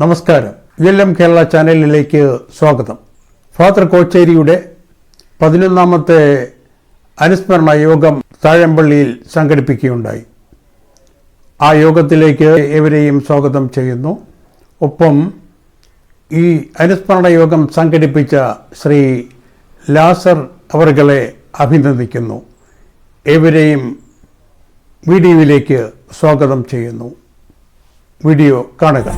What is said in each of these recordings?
നമസ്കാരം. എം കേരള ചാനലിലേക്ക് സ്വാഗതം. ഫാദർ കോച്ചേരിയുടെ പതിനൊന്നാമത്തെ അനുസ്മരണ യോഗം താഴമ്പള്ളിയിൽ സംഘടിപ്പിക്കുകയുണ്ടായി. ആ യോഗത്തിലേക്ക് ഏവരെയും സ്വാഗതം ചെയ്യുന്നു. ഒപ്പം ഈ അനുസ്മരണ യോഗം സംഘടിപ്പിച്ച ശ്രീ ലാസർ അവർകളെ അഭിനന്ദിക്കുന്നു. ഏവരെയും വീഡിയോയിലേക്ക് സ്വാഗതം ചെയ്യുന്നു. വീഡിയോ കാണുക.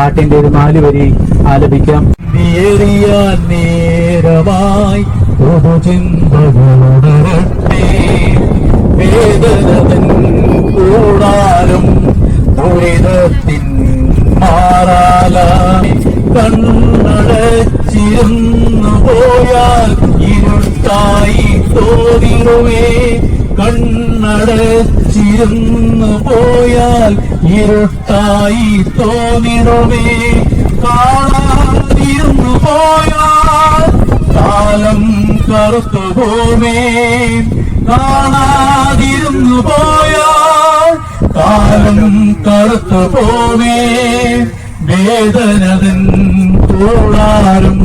പാട്ടിന്റെ ഒരു നാല് വരി ആലപിക്കാം. നേരമായി ചിന്തകളുടരട്ടെ വേദനതൻ കൂടാലും ദുരിതത്തിൻ മാറാലായി കണ്ണടച്ചിരുന്നു പോയാൽ ഇരുട്ടായി തോന്നിടുമേ കണ്ണടച്ചിരുന്നു പോയാൽ ഇരുട്ടായി തോന്നിടവേ. കാണാതിരുന്നു പോയാൽ കാലം കറുത്തു പോമേ കാണാതിരുന്നു പോയാൽ കാലം കറുത്തു പോമേ വേദനതൻ കൂടാരും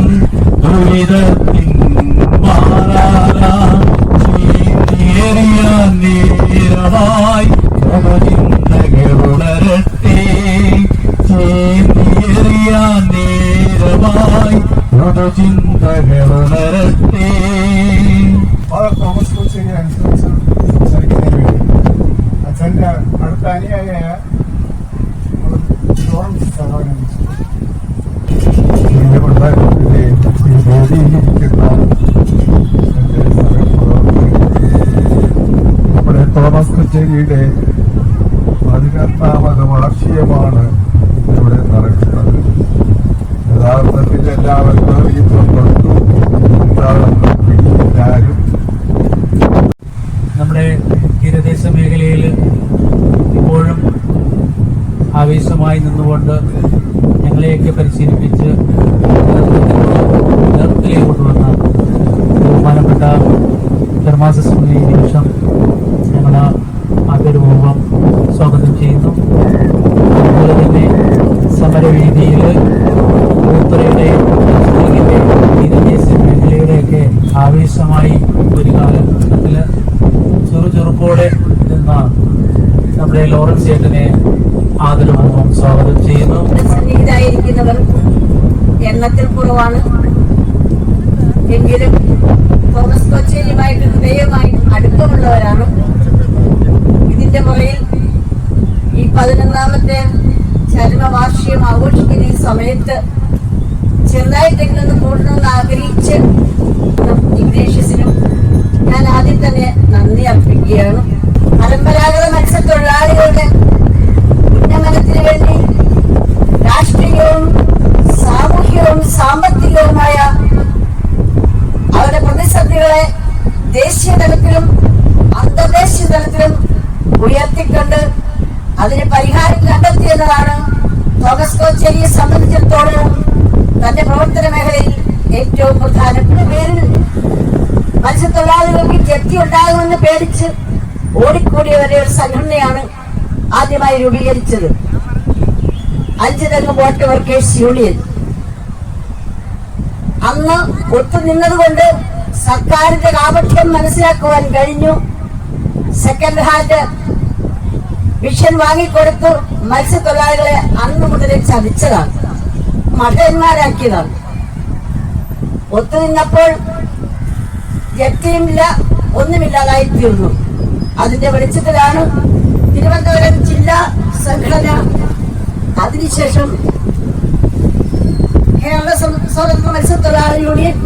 ദുരിതത്തിൻ മാറാറാം. നേരമായി നേരമായി ചിന്തകളുണരട്ടെ ഫാദർ തോമസ് കോച്ചേരി അനുസരിച്ച് സംസാരിക്കുന്നതിന് വേണ്ടി. അച്ഛന്റെ അടുത്ത ഈ വേദിയിലിരിക്കുന്ന എന്റെ സഹപ്രവർത്തകരെ, നമ്മുടെ തോമസ് കൊച്ചേരിയുടെ പതിനെട്ടാമത് വാർഷികമാണ് ഇവിടെ നടക്കുന്നത് എല്ലാവർക്കും ഈ പങ്കെടുത്തു എന്താണെന്ന് നമ്മുടെ തീരദേശ മേഖലയിൽ ഇപ്പോഴും ആവേശമായി നിന്നുകൊണ്ട് ഞങ്ങളെയൊക്കെ പരിശീലിപ്പിച്ച് നേതൃത്വത്തിലേക്ക് കൊണ്ടുവന്ന ബഹുമാനപ്പെട്ട ധർമാസസ്മൃതി നിമിഷം ഞങ്ങൾ ആദരപൂർവം സ്വാഗതം ചെയ്യുന്നു അതുപോലെ തന്നെ സമരവേദിയിൽ ഉത്തരയുടെ തീരദേശ മേഖലയുടെയൊക്കെ ആവേശമായി ഒരു കാലഘട്ടത്തിൽ ചെറു ചെറുപ്പോടെ നിന്ന നമ്മുടെ ലോറൻസ് ചേട്ടനെ ആദരപൂർവം സ്വാഗതം ചെയ്യുന്നു സന്നിഹിതായിരിക്കുന്നവർ എണ്ണത്തിൽ കുറവാണ് എങ്കിലും തോമസ് കൊച്ചേരിയുമായിട്ട് ഹൃദയമായി അടുപ്പമുള്ളവരാണ് ഇതിന്റെ പുറകിൽ ഈ പതിനൊന്നാമത്തെ ചരമവാർഷികം ആഘോഷിക്കുന്ന ഈ സമയത്ത് ചെറുതായിട്ടെങ്കിലും ഒന്ന് കൂടണമെന്ന് ആഗ്രഹിച്ച് ഇഗ്നേഷ്യസിനും ഞാൻ ആദ്യം തന്നെ നന്ദി അർപ്പിക്കുകയാണ്. പരമ്പരാഗത മത്സ്യത്തൊഴിലാളികളുടെ ഉന്നമനത്തിന് വേണ്ടി രാഷ്ട്രീയവും സാമൂഹികവും സാമ്പത്തികവുമായ അവരുടെ പ്രതിസന്ധികളെ ദേശീയ തലത്തിലും അന്തർദേശീയ തലത്തിലും ഉയർത്തിക്കൊണ്ട് അതിന് പരിഹാരം കണ്ടെത്തിയതാണ് തോമസ് കോച്ചേരിയെ സംബന്ധിച്ചിടത്തോളം തന്റെ പ്രവർത്തന മേഖലയിൽ ഏറ്റവും പ്രധാനപ്പെട്ട പേരിൽ മത്സ്യത്തൊഴിലാളികൾക്ക് ജപ്തി ഉണ്ടാകുമെന്ന് പേടിച്ച് ഓടിക്കൂടിയവരെ ഒരു സംഘടനയാണ് ആദ്യമായി രൂപീകരിച്ചത്. അഞ്ച് തെങ്ങ് ബോട്ട് വർക്കേഴ്സ് യൂണിയൻ അന്ന് ഒത്തുനിന്നതുകൊണ്ട് സർക്കാരിന്റെ കാപഠ്യം മനസ്സിലാക്കുവാൻ കഴിഞ്ഞു. സെക്കൻഡ് ഹാൻഡ് വിഷൻ വാങ്ങിക്കൊടുത്തു. മത്സ്യത്തൊഴിലാളികളെ അന്ന് മുതലേ ചതിച്ചതാണ്. മഠന്മാരാക്കിയതാണ് ഒത്തുനിന്നപ്പോൾ ജപ്തിയുമില്ല ഒന്നുമില്ലാതായി തീർന്നു. അതിന്റെ വെളിച്ചത്തിലാണ് തിരുവനന്തപുരം ജില്ലാ സംഘടന. അതിനുശേഷം കേരള സ്വതന്ത്ര മത്സ്യത്തൊഴിലാളി യൂണിയൻ.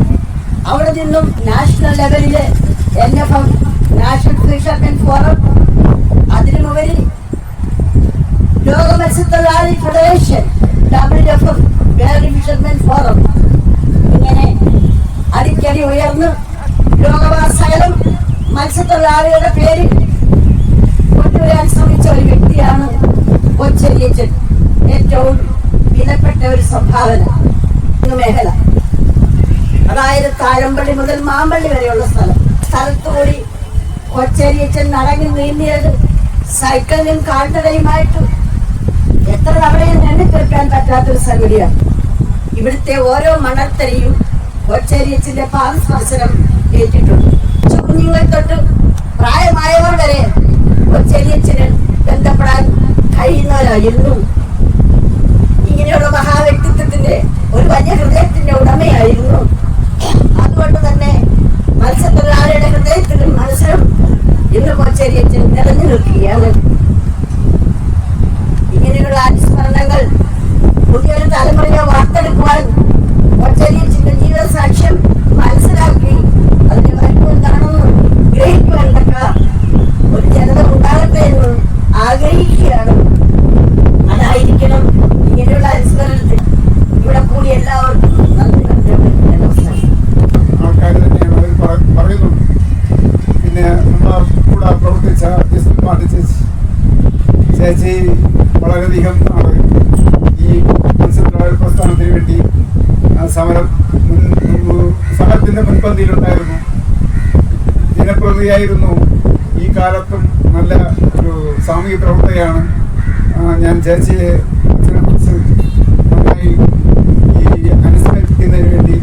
അവിടെ നിന്നും national ലെവലിലെ N F M national fishermen forum. അതിനുമുപരി ലോക മത്സ്യത്തൊഴിലാളി federation W F F world fishermen forum ഇങ്ങനെ അടിക്കടി ഉയർന്ന് ലോകവാസകലം മത്സ്യത്തൊഴിലാളികളുടെ പേരിൽ കൊണ്ടുവരാൻ ശ്രമിച്ച ഒരു വ്യക്തിയാണ് കൊച്ചരിയച്ചൻ ഏറ്റവും വിലപ്പെട്ട ഒരു സംഭാവന. മേഖല. അതായത് താഴമ്പള്ളി മുതൽ മാമ്പള്ളി വരെയുള്ള സ്ഥലം. സ്ഥലത്തുകൂടി കൊച്ചരിയച്ചൻ നടങ്ങി നീങ്ങിയത് സൈക്കിളിലും കാൽനടയുമായിട്ട് എത്ര തവണയും തന്നെ തീർക്കാൻ പറ്റാത്തൊരു സംഗതിയാണ്. ഇവിടുത്തെ ഓരോ മണൽത്തരിയും കൊച്ചരിയച്ചിന്റെ പാദസ്പർശനം ഏറ്റിട്ടുണ്ട്. കുഞ്ഞുങ്ങൾ തൊട്ട് പ്രായമായവർ വരെ കൊച്ചരിയച്ചിന് ബന്ധപ്പെടാൻ കഴിയുന്നവരായിരുന്നു ഇങ്ങനെയുള്ള മഹാവ്യക്തിത്വത്തിന്റെ ഒരു വലിയ ഹൃദയത്തിന്റെ ഉടമയായിരുന്നു അതുകൊണ്ട് തന്നെ മത്സ്യത്തൊഴിലാളിയുടെ ഹൃദയത്തിലും മനസ്സിലും ഇന്ന് കൊച്ചരിയച്ചൻ നിറഞ്ഞു നിൽക്കുകയാണ് ഇങ്ങനെയുള്ള അനുസ്മരണങ്ങൾ പുതിയൊരു തലമുറയെ വാർത്തെടുക്കുവാൻ ഒറ്റരിയച്ചിന്റെ ജീവിത സാക്ഷ്യം മനസ്സിലാക്കി അതിന്റെ വൈപ്പ് എന്താണെന്ന് ഗ്രഹിക്കുവാൻ തക്ക ഒരു ജനത ഉണ്ടാകട്ടെ എന്ന് ആഗ്രഹിക്കുകയാണ് അതായിരിക്കണം ഇങ്ങനെയുള്ള അനുസ്മരണത്തിൽ ഇവിടെ കൂടി എല്ലാവർക്കും നന്ദി നന്ദിയുണ്ട് നമസ്കാരം ആൾക്കാർ തന്നെയാണ് അവർ പറ- പറയുന്നുണ്ട് പിന്നെ നമ്മളെ കൂടെ പ്രവർത്തിച്ച ജസ്മിൻ പാട്ട് ചേച്ചി ചേച്ചി വളരെയധികം നാൾ ഈ മത്സ്യത്തൊഴിലാളി പ്രസ്ഥാനത്തിന് വേണ്ടി ആ, സമരം സമരത്തിന്റെ മുൻപന്തിയിലുണ്ടായിരുന്നു. ജനപ്രതിയായിരുന്നു. ഈ കാലത്തും നല്ല ഒരു സാമൂഹ്യ പ്രവർത്തകയാണ് ഞാൻ ചേച്ചിയെ ഈ വേണ്ടി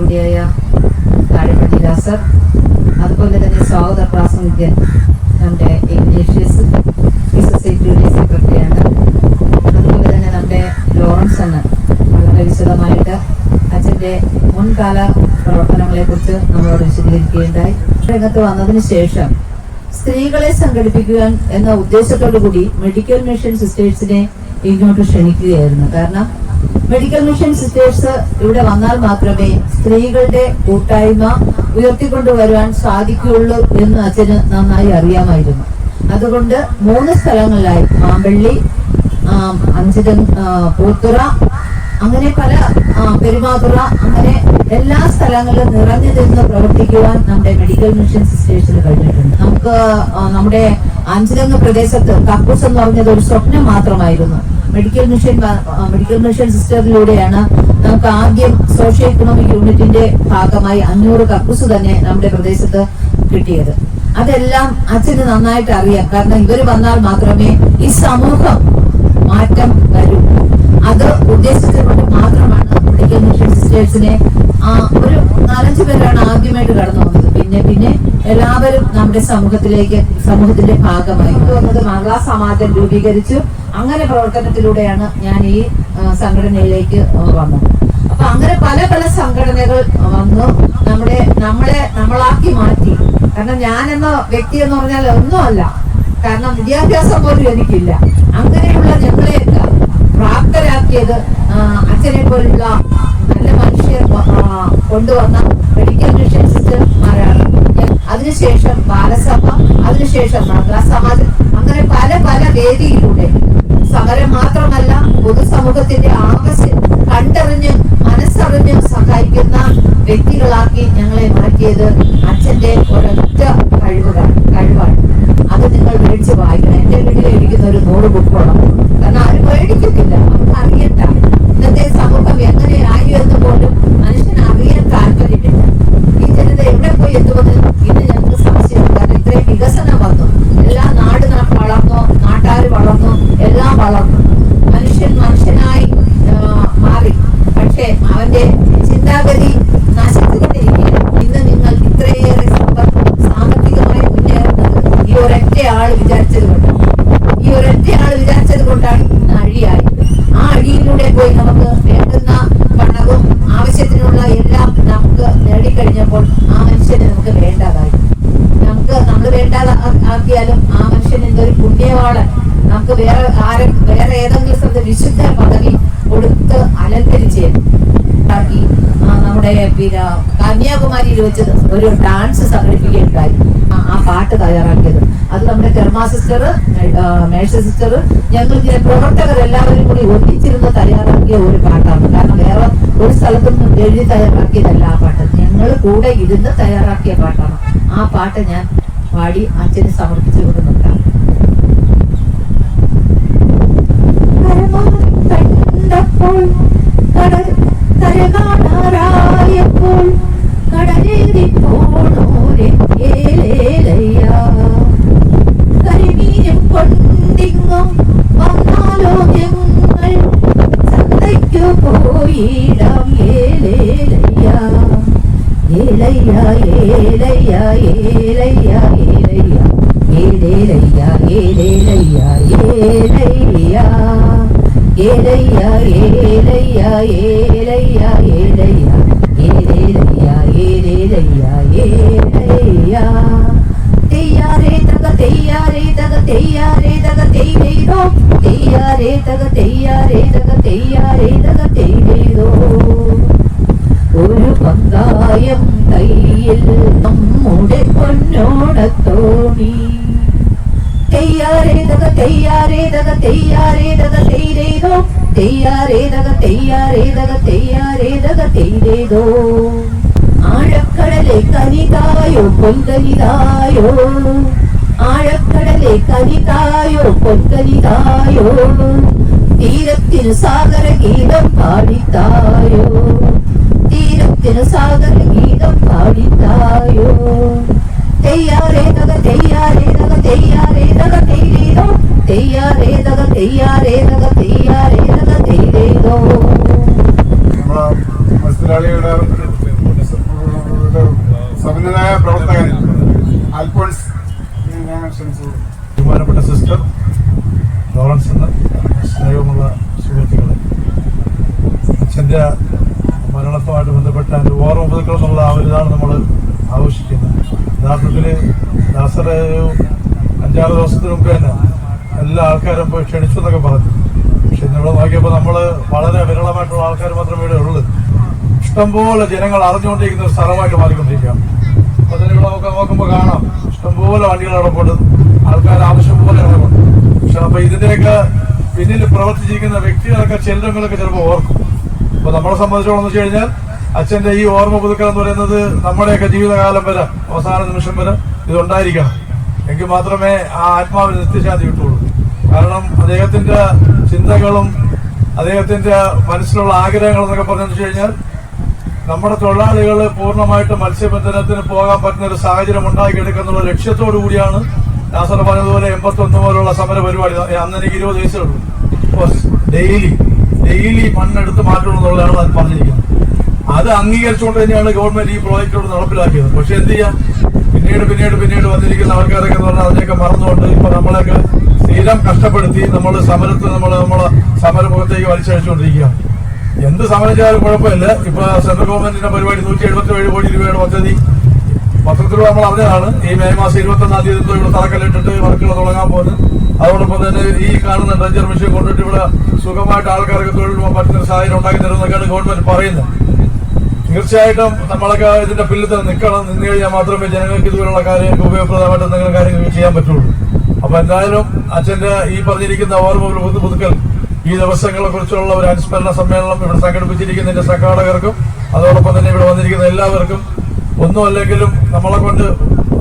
കൂടിയായ അതുപോലെ തന്നെ സ്വാഗത പ്രാസംഗികൻ നമ്മുടെ ഈ സൊസൈറ്റിയുടെ നമ്മുടെ ലോറൻസ് എന്ന് വളരെ വിശദമായിട്ട് അച്ഛന്റെ മുൻകാല പ്രവർത്തനങ്ങളെ കുറിച്ച് നമ്മളോട് വിശദീകരിക്കുകയുണ്ടായി. രംഗത്ത് വന്നതിന് ശേഷം സ്ത്രീകളെ സംഘടിപ്പിക്കുവാൻ എന്ന ഉദ്ദേശത്തോടു കൂടി മെഡിക്കൽ മിഷൻ സിസ്റ്റേഴ്സിനെ ഇങ്ങോട്ട് ക്ഷണിക്കുകയായിരുന്നു. കാരണം മെഡിക്കൽ മിഷൻ സിസ്റ്റേഴ്സ് ഇവിടെ വന്നാൽ മാത്രമേ സ്ത്രീകളുടെ കൂട്ടായ്മ ഉയർത്തിക്കൊണ്ടുവരുവാൻ സാധിക്കുകയുള്ളൂ എന്ന് അച്ഛന് നന്നായി അറിയാമായിരുന്നു. അതുകൊണ്ട് മൂന്ന് സ്ഥലങ്ങളിലായി മാമ്പള്ളി ആ, പൂത്തുറ അങ്ങനെ പല പെരുമാതുറ അങ്ങനെ എല്ലാ സ്ഥലങ്ങളിലും നിറഞ്ഞു നിന്ന് പ്രവർത്തിക്കുവാൻ നമ്മുടെ മെഡിക്കൽ മിഷൻ സിസ്റ്റേഴ്സിന് കഴിഞ്ഞിട്ടുണ്ട്. നമുക്ക് നമ്മുടെ അഞ്ചിലങ്ങ് പ്രദേശത്ത് കക്കൂസ് എന്ന് പറഞ്ഞത് ഒരു സ്വപ്നം മാത്രമായിരുന്നു. മെഡിക്കൽ മിഷൻ മെഡിക്കൽ മിഷൻ സിസ്റ്ററിലൂടെയാണ് നമുക്ക് ആദ്യം സോഷ്യോ എക്കണോമിക് യൂണിറ്റിന്റെ ഭാഗമായി അഞ്ഞൂറ് കക്കൂസ് തന്നെ നമ്മുടെ പ്രദേശത്ത് കിട്ടിയത്. അതെല്ലാം അച്ഛന് നന്നായിട്ട് അറിയാം. കാരണം ഇവർ വന്നാൽ മാത്രമേ ഈ സമൂഹം മാറ്റം വരും. അത് ഉദ്ദേശിച്ചുകൊണ്ട് മാത്രമാണ് മെഡിക്കൽ മിഷൻ സിസ്റ്റേഴ്സിനെ ആ ഒരു നാലഞ്ച് പേരാണ് ആദ്യമായിട്ട് കടന്നു വന്നത്. പിന്നെ പിന്നെ എല്ലാവരും നമ്മുടെ സമൂഹത്തിലേക്ക് സമൂഹത്തിന്റെ ഭാഗമായി വന്നത് മംഗളാ സമാജം രൂപീകരിച്ചു. അങ്ങനെ പ്രവർത്തനത്തിലൂടെയാണ് ഞാൻ ഈ സംഘടനയിലേക്ക് വന്നത്. അപ്പൊ അങ്ങനെ പല പല സംഘടനകൾ വന്നു. നമ്മുടെ നമ്മളെ നമ്മളാക്കി മാറ്റി. കാരണം ഞാൻ എന്ന വ്യക്തി എന്ന് പറഞ്ഞാൽ ഒന്നുമല്ല. കാരണം വിദ്യാഭ്യാസം പോലും എനിക്കില്ല. അങ്ങനെയുള്ള ഞങ്ങളെയൊക്കെ പ്രാപ്തരാക്കിയത് അച്ഛനെ പോലുള്ള നല്ല മനുഷ്യർ കൊണ്ടുവന്ന മെഡിക്കൽ മിഷൻ സിസ്റ്റർമാരാണ് അതിനുശേഷം ബാലസഭ അതിനുശേഷം സമാജം അങ്ങനെ പല പല വേദിയിലൂടെ. സമരം മാത്രമല്ല പൊതുസമൂഹത്തിന്റെ ആവശ്യം കണ്ടറിഞ്ഞ് മനസ്സറിഞ്ഞ് സഹായിക്കുന്ന വ്യക്തികളാക്കി ഞങ്ങളെ മാറ്റിയത് നമുക്ക് വേറെ ആരും വേറെ ഏതെങ്കിലും സ്ഥലത്ത് വിശുദ്ധ പദവി കൊടുത്ത് അലങ്കരിച്ച് ഉണ്ടാക്കി. നമ്മുടെ പിന്നെ കന്യാകുമാരിയിൽ വെച്ച് ഒരു ഡാൻസ് സംഘടിപ്പിക്കുകയുണ്ടായി. ആ- പാട്ട് തയ്യാറാക്കിയത്. അത് നമ്മുടെ കെർമ സിസ്റ്റർ മേഴ്സ സിസ്റ്റർ ഞങ്ങൾ ഇങ്ങനെ പ്രവർത്തകർ എല്ലാവരും കൂടി ഒന്നിച്ചിരുന്ന് തയ്യാറാക്കിയ ഒരു പാട്ടാണ്. കാരണം വേറെ ഒരു സ്ഥലത്തൊന്നും എഴുതി തയ്യാറാക്കിയതല്ല ആ പാട്ട്. ഞങ്ങൾ കൂടെ ഇരുന്ന് തയ്യാറാക്കിയ പാട്ടാണ്. ആ പാട്ട് ഞാൻ പാടി അച്ഛന് സമർപ്പിച്ചു കൊടുക്കുന്നുണ്ട് കണ്ടപ്പോൾ കടൽ കരകാണാറായപ്പോൾ കടലേറി പോണോരെ ഏലേലയ്യ. കരിമീനും കൊണ്ടിങ്ങോ വന്നാലോ ഞങ്ങൾ പോയിടാം ഏലേലയ്യ. ഏലയ്യ ഏലയ്യ ഏലയ്യ ഏലയ്യ. ഏലേലയ്യ ഏലേലയ്യ ഏലയ്യ. ഏലയ്യ ഏലയ്യ ഏലയ്യ ഏലയ്യ. ഏലേലയ്യ ഏലേലയ്യ ഏലയ്യ. തെയ്യാറേ തക തെയ്യാറേ തക തെയ്യാറേ തക തെയ്യതോ തെയ്യാറേ തക തെയ്യാറേ തക തെയ്യാറേ തക തെയ്യതോ ഒരു പങ്കായം കയ്യിൽ നമ്മുടെ പൊന്നോണത്തോണി തെയ്യാറേതക തെയ്യാറേതക തെയ്യാറേതക തെയ്തേതോ തെയ്യാറേതക തെയ്യാറേതക തെയ്യാറേതക തെയ്തേതോ ആഴക്കടലെ കനിതായോ പൊൻകനിതായോ. ആഴക്കടലെ കനിതായോ പൊൻകനിതായോ. തീരത്തിൽ സാഗര ഗീതം പാടിത്തായോ. തീരത്തിൽ സാഗര ഗീതം പാടിത്തായോ. തെയ്യാറേ തക തെയ്യാറേ തക തെയ്യാറേ തക തെയ്തേതോ. തെയ്യാറേ തക തെയ്യാറേ തക തെയ്യാറേ തക തെയ്തേതോ. നമ്മളെ മത്സരാളിയുടെ ഒരു സമന്വയ പ്രവർത്തകൻ അൽഫോൺസ്. ബഹുമാനപ്പെട്ട സിസ്റ്റർ ലോറൻസ് എന്ന സ്നേഹമുള്ള സുഹൃത്തുക്കളെ അച്ഛന്റെ മരണത്തുമായിട്ട് ബന്ധപ്പെട്ട അതിന്റെ ഓർമ്മ പുതുക്കൾ എന്നുള്ള ആ ഒരു ഇതാണ് നമ്മൾ ആഘോഷിക്കുന്നത് യഥാർത്ഥത്തിൽ ദാസറെ അഞ്ചാറ് ദിവസത്തിന് മുമ്പ് തന്നെ എല്ലാ ആൾക്കാരും പോയി ക്ഷണിച്ചു എന്നൊക്കെ പറഞ്ഞു. പക്ഷെ ഇന്നിവിടെ നോക്കിയപ്പോൾ നമ്മൾ വളരെ വിരളമായിട്ടുള്ള ആൾക്കാർ മാത്രമേ ഇവിടെ ഉള്ളൂ. ഇഷ്ടംപോലെ ജനങ്ങൾ അറിഞ്ഞുകൊണ്ടിരിക്കുന്ന ഒരു സ്ഥലമായിട്ട് മാറിക്കൊണ്ടിരിക്കുകയാണ്. അപ്പൊ തന്നെ ഇവിടെ നോക്കാൻ നോക്കുമ്പോൾ കാണാം. ഇഷ്ടംപോലെ വണ്ടികൾ ഇടപെടും ആൾക്കാർ ആവശ്യം പോലെ ഇടപെടും പക്ഷെ അപ്പൊ ഇതിന്റെയൊക്കെ പിന്നിൽ പ്രവർത്തിച്ചിരിക്കുന്ന വ്യക്തികളൊക്കെ ചിലരങ്ങളൊക്കെ ചിലപ്പോൾ ഓർക്കും. അപ്പൊ നമ്മളെ സംബന്ധിച്ചോളം എന്ന് വെച്ച് കഴിഞ്ഞാൽ അച്ഛന്റെ ഈ ഓർമ്മ പുതുക്കൽ എന്ന് പറയുന്നത് നമ്മുടെയൊക്കെ ജീവിതകാലം വരെ അവസാന നിമിഷം വരെ ഇതുണ്ടായിരിക്കണം. എങ്കിൽ മാത്രമേ ആ ആത്മാവിന് നിത്യശാന്തി കിട്ടുള്ളൂ കാരണം അദ്ദേഹത്തിന്റെ ചിന്തകളും അദ്ദേഹത്തിന്റെ മനസ്സിലുള്ള ആഗ്രഹങ്ങളും എന്നൊക്കെ പറഞ്ഞു കഴിഞ്ഞാൽ നമ്മുടെ തൊഴിലാളികൾ പൂർണമായിട്ട് മത്സ്യബന്ധനത്തിന് പോകാൻ പറ്റുന്ന ഒരു സാഹചര്യം ഉണ്ടാക്കിയെടുക്കുന്ന ലക്ഷ്യത്തോടു കൂടിയാണ് നാസർ പറഞ്ഞതുപോലെ എൺപത്തി ഒന്ന് പോലുള്ള സമര പരിപാടി. അന്ന് എനിക്ക് ഇരുപത് വയസ്സുള്ളൂ ഡെയിലി ഡെയിലി മണ്ണെടുത്ത് മാറ്റണം എന്നുള്ളതാണ് അത് പറഞ്ഞിരിക്കുന്നത്. അത് അംഗീകരിച്ചുകൊണ്ട് തന്നെയാണ് ഗവൺമെന്റ് ഈ പ്രോജക്റ്റോട് നടപ്പിലാക്കിയത്. പക്ഷെ എന്ത് ചെയ്യാം? പിന്നീട് പിന്നീട് പിന്നീട് വന്നിരിക്കുന്ന ആൾക്കാരൊക്കെ എന്ന് പറഞ്ഞാൽ അതിനെയൊക്കെ മറന്നുകൊണ്ട് ഇപ്പൊ നമ്മളെയൊക്കെ സ്ഥിരം കഷ്ടപ്പെടുത്തി നമ്മൾ സമരത്തിൽ നമ്മൾ നമ്മളെ സമരമുഖത്തേക്ക് വലിച്ചഴിച്ചുകൊണ്ടിരിക്കുകയാണ്. എന്ത് സമരം ചെയ്താലും കുഴപ്പമില്ല. ഇപ്പൊ സെൻട്രൽ ഗവൺമെന്റിന്റെ പരിപാടി നൂറ്റി എഴുപത്തി ഏഴ് കോടി രൂപയുടെ പദ്ധതി. പത്രത്തിലൂടെ നമ്മൾ അറിഞ്ഞതാണ്. ഈ മെയ് മാസം ഇരുപത്തി ഒന്നാം തീയതി എന്തോ ഇവിടെ തറക്കല്ലിട്ടിട്ട് വർക്കുകൾ തുടങ്ങാൻ പോകുന്നത് അതോടൊപ്പം തന്നെ ഈ കാണുന്ന ഡ്രഞ്ചർ മെഷീൻ കൊണ്ടിട്ട് ഇവിടെ സുഖമായിട്ട് ആൾക്കാർക്ക് തൊഴിൽ പറ്റുന്ന സാഹചര്യം ഉണ്ടാക്കി തരുന്നൊക്കെയാണ് ഗവൺമെന്റ് പറയുന്നത്. തീർച്ചയായിട്ടും നമ്മളൊക്കെ ഇതിന്റെ പിന്നിൽ തന്നെ നിൽക്കണം നിന്ന് കഴിഞ്ഞാൽ മാത്രമേ ജനങ്ങൾക്ക് ഇതുപോലുള്ള കാര്യങ്ങൾക്ക് ഉപയോഗപ്രദമായിട്ട് എന്തെങ്കിലും കാര്യങ്ങൾ ചെയ്യാൻ പറ്റുള്ളൂ. അപ്പൊ എന്തായാലും അച്ഛന്റെ ഈ പറഞ്ഞിരിക്കുന്ന ഓർമ്മകൾ പുതു പുതുക്കൽ ഈ ദിവസങ്ങളെ കുറിച്ചുള്ള ഒരു അനുസ്മരണ സമ്മേളനം ഇവിടെ സംഘടിപ്പിച്ചിരിക്കുന്നതിന്റെ സംഘാടകർക്കും അതോടൊപ്പം തന്നെ ഇവിടെ വന്നിരിക്കുന്ന എല്ലാവർക്കും ഒന്നും അല്ലെങ്കിലും നമ്മളെ കൊണ്ട്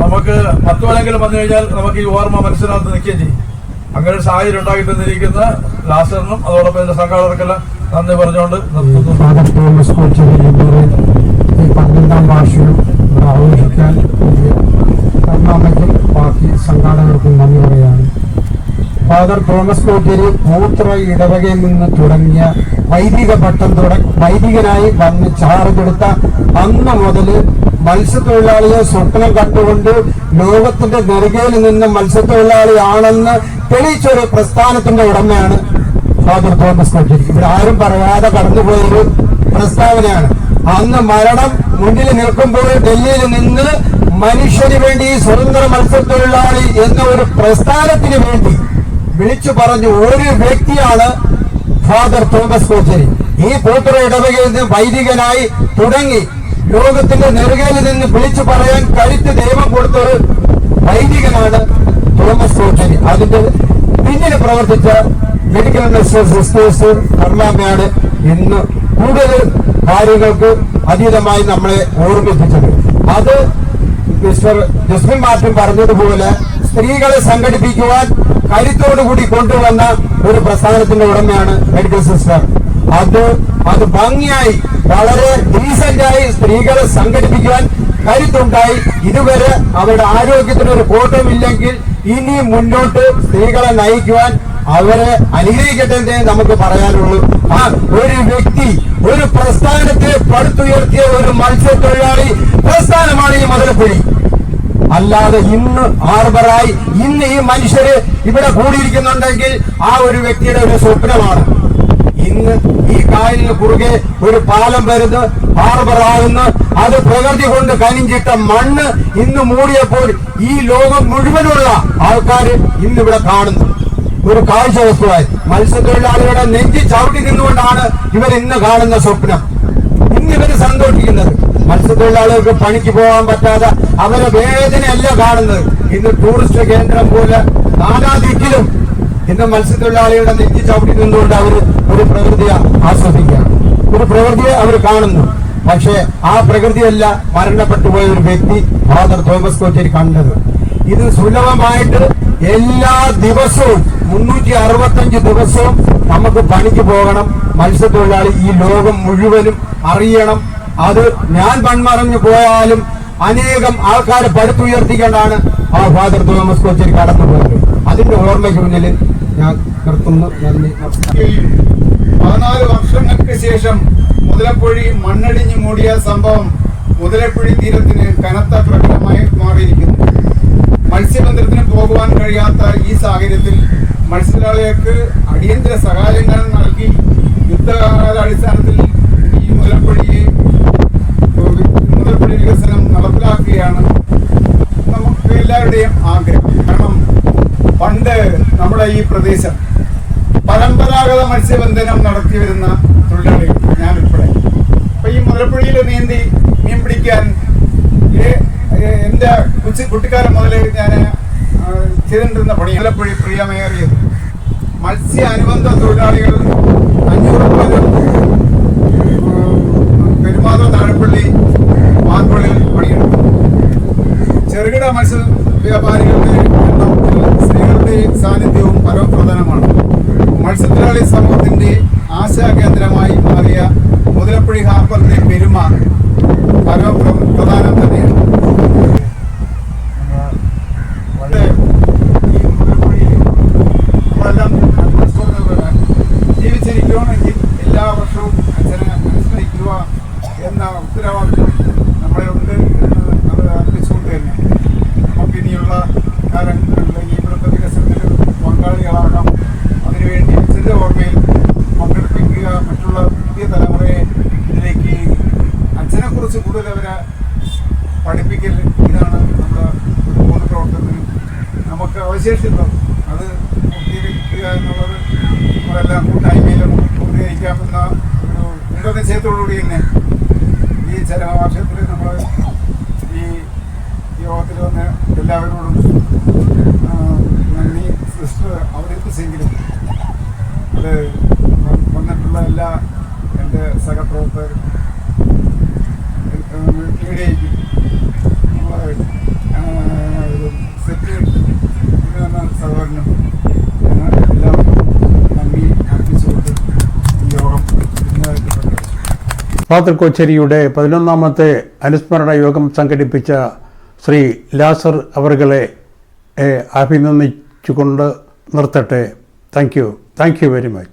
നമുക്ക് പത്ത് വന്നു കഴിഞ്ഞാൽ നമുക്ക് ഈ ഓർമ്മ മനസ്സിനകത്ത് നിൽക്കുകയും ചെയ്യും. അങ്ങനെ ഒരു സാഹചര്യം ഉണ്ടാക്കി തന്നിരിക്കുന്ന ലാസറിനും അതോടൊപ്പം ഇതിന്റെ സംഘാടകർക്കെല്ലാം നന്ദി പറഞ്ഞുകൊണ്ട് നിർത്തുന്നു ഫാദർ തോമസ് കോച്ചേരിയുടെ ഈ പന്ത്രണ്ടാം വാർഷികം ആഘോഷിക്കാൻ ആഘോഷിക്കാൻ കർണാമയ്ക്കും ബാക്കി സംഘാടകർക്കും നന്ദി പറയുകയാണ്. ഫാദർ തോമസ് കോട്ടേരി മൂത്ര ഇടവകയിൽ നിന്ന് തുടങ്ങിയ വൈദിക പട്ടം തുട വൈദികനായി വന്ന് ചാർജ് എടുത്ത അന്ന് മുതൽ മത്സ്യത്തൊഴിലാളിയെ സ്വപ്നം കണ്ടുകൊണ്ട് ലോകത്തിന്റെ നെറുകയിൽ നിന്ന് മത്സ്യത്തൊഴിലാളിയാണെന്ന് തെളിയിച്ചൊരു പ്രസ്ഥാനത്തിന്റെ ഉടമയാണ് ഫാദർ തോമസ് കോട്ടേരി. ഇവിടെ ആരും പറയാതെ കടന്നുപോയൊരു പ്രസ്താവനയാണ്. അന്ന് മരണം മുന്നിൽ നിൽക്കുമ്പോൾ ഡൽഹിയിൽ നിന്ന് മനുഷ്യന് വേണ്ടി സ്വതന്ത്ര മത്സ്യത്തൊഴിലാളി എന്ന ഒരു പ്രസ്ഥാനത്തിന് വേണ്ടി വിളിച്ചു പറഞ്ഞു ഒരു വ്യക്തിയാണ് ഫാദർ തോമസ് കോച്ചരി. ഈ പൂത്തുറ ഇടവകയിൽ നിന്ന് വൈദികനായി തുടങ്ങി ലോകത്തിന്റെ നെറുകയിൽ നിന്ന് വിളിച്ചു പറയാൻ കരുത്ത് ദൈവം കൊടുത്തൊരു വൈദികനാണ് തോമസ് കോച്ചരി. അതിന്റെ പിന്നിൽ പ്രവർത്തിച്ച മെഡിക്കൽ നഴ്സസ് സിസ്റ്റേഴ്സ് കർമാമ്മയാണ് ഇന്ന് കൂടുതൽ കാര്യങ്ങൾക്ക് അതീതമായി നമ്മളെ ഓർമ്മിപ്പിച്ചത്. അത് മിസ്റ്റർ ജസ്മിൻ മാർട്ടിൻ പറഞ്ഞതുപോലെ സ്ത്രീകളെ സംഘടിപ്പിക്കുവാൻ കരുത്തോടുകൂടി കൊണ്ടുവന്ന ഒരു പ്രസ്ഥാനത്തിന്റെ ഉടമയാണ് മെഡിക്കൽ സിസ്റ്റർ അത് അത് ഭംഗിയായി വളരെ ഡീസന്റായി സ്ത്രീകളെ സംഘടിപ്പിക്കുവാൻ കരുത്തുണ്ടായി. ഇതുവരെ അവരുടെ ആരോഗ്യത്തിന് ഒരു കോട്ടമില്ലെങ്കിൽ ഇനി മുന്നോട്ട് സ്ത്രീകളെ നയിക്കുവാൻ അവരെ അനുഗ്രഹിക്കട്ടെ നമുക്ക് പറയാനുള്ളൂ. ആ ഒരു വ്യക്തി ഒരു പ്രസ്ഥാനത്തെ പടുത്തുയർത്തിയ ഒരു മത്സ്യത്തൊഴിലാളി പ്രസ്ഥാനമാണ് ഈ മധുരപ്പുഴി. അല്ലാതെ ഇന്ന് ആർബറായി ഇന്ന് ഈ മനുഷ്യര് ഇവിടെ കൂടിയിരിക്കുന്നുണ്ടെങ്കിൽ ആ ഒരു വ്യക്തിയുടെ ഒരു സ്വപ്നമാണ്. ഇന്ന് ഈ കായലിന് കുറുകെ ഒരു പാലം വരുന്നു ഹാർബറാകുന്നു അത് പ്രകൃതി കൊണ്ട് കനിഞ്ചിട്ട മണ്ണ് ഇന്ന് മൂടിയപ്പോൾ ഈ ലോകം മുഴുവനുള്ള ആൾക്കാർ ഇന്നിവിടെ കാണുന്നു. ഒരു കാഴ്ച വസ്തുവായി മത്സ്യത്തൊഴിലാളികളുടെ നെഞ്ചി ചവിട്ടി നിന്നുകൊണ്ടാണ് ഇവർ ഇന്ന് കാണുന്ന സ്വപ്നം. ഇന്ന് ഇവർ സന്തോഷിക്കുന്നത്. മത്സ്യത്തൊഴിലാളികൾക്ക് പണിക്ക് പോകാൻ പറ്റാതെ അവരെ വേദനയല്ല കാണുന്നത്. ഇന്ന് ടൂറിസ്റ്റ് കേന്ദ്രം പോലെ നാനാ ദിക്കിലും ഇന്ന് മത്സ്യത്തൊഴിലാളികളുടെ നെഞ്ചി ചവിട്ടി നിന്നുകൊണ്ട് അവർ ഒരു പ്രകൃതിയെ ആസ്വദിക്കുകയാണ്. ഒരു പ്രകൃതിയെ അവർ കാണുന്നു. പക്ഷേ ആ പ്രകൃതിയല്ല മരണപ്പെട്ടു പോയ ഒരു വ്യക്തി ഫാദർ തോമസ് കോച്ചേരി കണ്ടത്. ഇത് സുലഭമായിട്ട് എല്ലാ ദിവസവും മുന്നൂറ്റി അറുപത്തഞ്ച് ദിവസവും നമുക്ക് പണിക്ക് പോകണം. മത്സ്യത്തൊഴിലാളി ഈ ലോകം മുഴുവനും അറിയണം. അത് ഞാൻ മൺമറഞ്ഞു പോയാലും അനേകം ആൾക്കാരെ പടുത്തുയർത്തിക്കൊണ്ടാണ് ആ ഫാദർ തോമസ് കൊച്ചിൽ കടന്നു പോയത് അതിന്റെ ഓർമ്മയ്ക്ക് മുന്നിൽ ഞാൻ നിർത്തുന്നു. നന്ദി. പതിനാല് വർഷങ്ങൾക്ക് ശേഷം മുതലപ്പുഴി മണ്ണടിഞ്ഞു മൂടിയ സംഭവം മുതലപ്പുഴി തീരത്തിന് കനത്ത പ്രകടമായി മാറിയിരിക്കുന്നു. മത്സ്യബന്ധനത്തിന് പോകുവാൻ കഴിയാത്ത ഈ സാഹചര്യത്തിൽ മത്സ്യത്തൊഴിലാളികൾക്ക് അടിയന്തര സഹായങ്ങൾ നൽകി യുദ്ധകാലാടിസ്ഥാനത്തിൽ ഈ മുതലപ്പൊഴിയെ മുതലപ്പൊഴി വികസനം നടപ്പിലാക്കുകയാണ് നമുക്ക് എല്ലാവരുടെയും ആഗ്രഹം. കാരണം പണ്ട് നമ്മുടെ ഈ പ്രദേശം പരമ്പരാഗത മത്സ്യബന്ധനം നടത്തി വരുന്ന തൊഴിലാളികൾ ഞാൻ ഉൾപ്പെടെ അപ്പൊ ഈ മുതലപ്പുഴയിൽ നീന്തി മീൻ പിടിക്കാൻ എന്റെ കൊച്ചു കുട്ടിക്കാലം മുതൽ ഞാൻ ചെയ്തിരുന്ന പണി ആലപ്പുഴ പ്രിയമേറിയത്. മത്സ്യ അനുബന്ധ തൊഴിലാളികൾ അഞ്ഞൂറ് പേരും പെരുമാതം താഴപ്പള്ളി മാർപ്പള്ളിയിൽ പണിയെടുത്തു. ചെറുകിട മത്സ്യ വ്യാപാരികളുടെ സ്ത്രീകളുടെ സാന്നിധ്യവും പരമപ്രധാനമാണ് മത്സ്യത്തൊഴിലാളി സമൂഹത്തിന്റെ ആശാ കേന്ദ്രമായി മാറിയ മുതലപ്പുഴി ഹാർബറിന്റെ പെരുമ പരമപ്രധാനം തന്നെയാണ് വളരെ ഈ മുതലപ്പുഴയിൽ നമ്മളെല്ലാം അനുസ്മരണ ജീവിച്ചിരിക്കുകയാണെങ്കിൽ എല്ലാ വർഷവും അച്ഛനെ അനുസ്മരിക്കുക എന്ന ഉത്തരവാദിത്വം നമ്മളെ ഉണ്ട് എന്ന് അത് അറിയിച്ചുകൊണ്ട് തന്നെ നമുക്ക് ഇനിയുള്ള കാലങ്ങളിൽ ഈ ഇവിടുത്തെ വികസനത്തിൽ പങ്കാളികളാകാം അതിനുവേണ്ടി അച്ഛന്റെ ഓർമ്മയിൽ പങ്കെടുപ്പിക്കുക മറ്റുള്ള പുതിയ തലമുറയെ ഇതിലേക്ക് അച്ഛനെക്കുറിച്ച് കൂടുതൽ അവരെ പഠിപ്പിക്കൽ ഇതാണ് നമ്മുടെ ഒരു പൊതു പ്രവർത്തനത്തിന് നമുക്ക് അവശേഷിച്ചുള്ളത് അത് പൂർത്തീകരിക്കുക എന്നുള്ളത് നമ്മളെല്ലാം കൂട്ടായ്മയിൽ നമുക്ക് പൂർത്തീകരിക്കാമെന്ന ഒരു ദൃഢനിശ്ചയത്തോടുകൂടി തന്നെ ഈ ചരമവാർഷത്തിൽ നമ്മൾ ഈ യോഗത്തിൽ എല്ലാവരോടും നന്ദി സിസ്റ്റർ അവതരിപ്പിച്ചെങ്കിലും അത് വന്നിട്ടുള്ള എല്ലാ എന്റെ സഹപ്രവർത്തകരും മീഡിയയ്ക്കും സെക്രട്ടറി സഹോദരനും പതിനൊന്നാമത്തെ അനുസ്മരണ യോഗം സംഘടിപ്പിച്ച ശ്രീ ലാസർ അവർകളെ അഭിനന്ദിച്ചുകൊണ്ട് നിർത്തട്ടെ. Thank you thank you very much